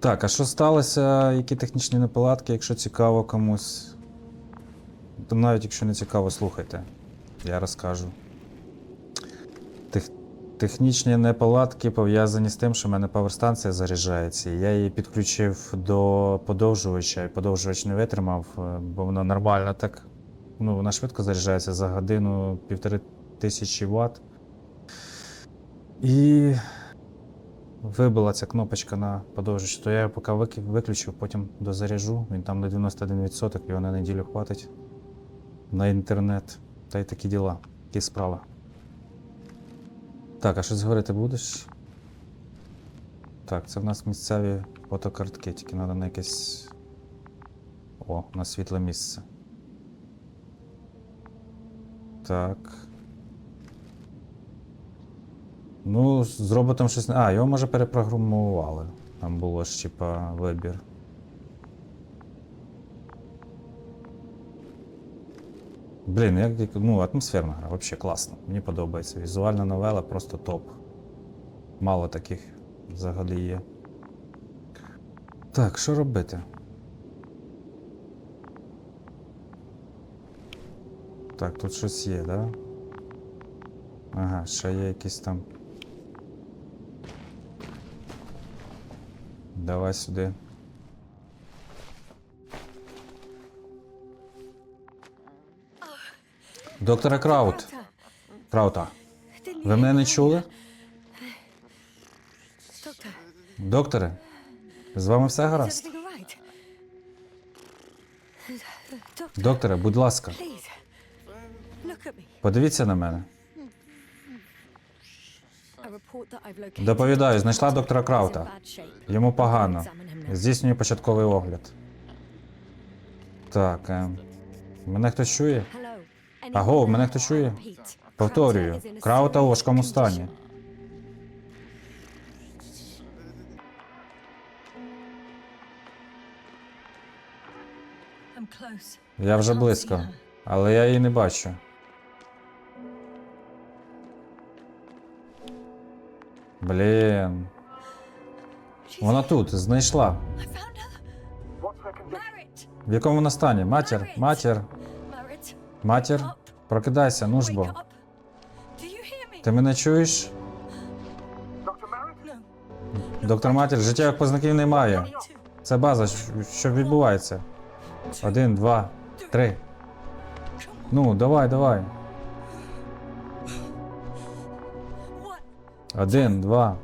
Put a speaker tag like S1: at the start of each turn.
S1: Так, а що сталося? Які технічні неполадки, якщо цікаво комусь? То навіть якщо не цікаво, слухайте. Я розкажу. Тех... Технічні неполадки пов'язані з тим, що в мене паверстанція заряджається. Я її підключив до подовжувача, і подовжувач не витримав, е, бо воно нормально так. Ну, вона швидко заряджається за годину півтори тисячі Вт. І вибила ця кнопочка на подовжувач, то я його поки виключив, потім дозаряжу. Він там на 91%, його на неділю хватить на інтернет. Та й такі діла, такі справи. Так, а щось говорити будеш? Так, це в нас місцеві фотокартки, тільки треба на якесь. О, на світле місце. Так. Ну, з роботом щось. А, його може перепрограмували. Там було ж, типа, вибір. Блін, як- ну, атмосферна гра, взагалі класно. Мені подобається. Візуальна новела просто топ. Мало таких взагалі є. Так, що робити? Так, тут щось є, да? Ага, ще є якісь там. Давай сюди. Доктора Краут. Краута. Ви мене не чули? Докторе? З вами все гаразд? Докторе, будь ласка, подивіться на мене. Доповідаю, знайшла доктора Краута. Йому погано. Здійснюю початковий огляд. Так. Е, мене хтось чує? Аго, мене
S2: there?
S1: хто чує? Повторюю, Краута у важкому стані. Я вже близько, але я її не бачу. Блін. Вона тут, знайшла. В якому вона стані? Матір, матір, матір. Прокидайся, ну ж бо. Ти мене чуєш? Доктор матір, життєвих познаків немає. Це база, що відбувається. Один, два, три. Ну, давай, давай. Один, два,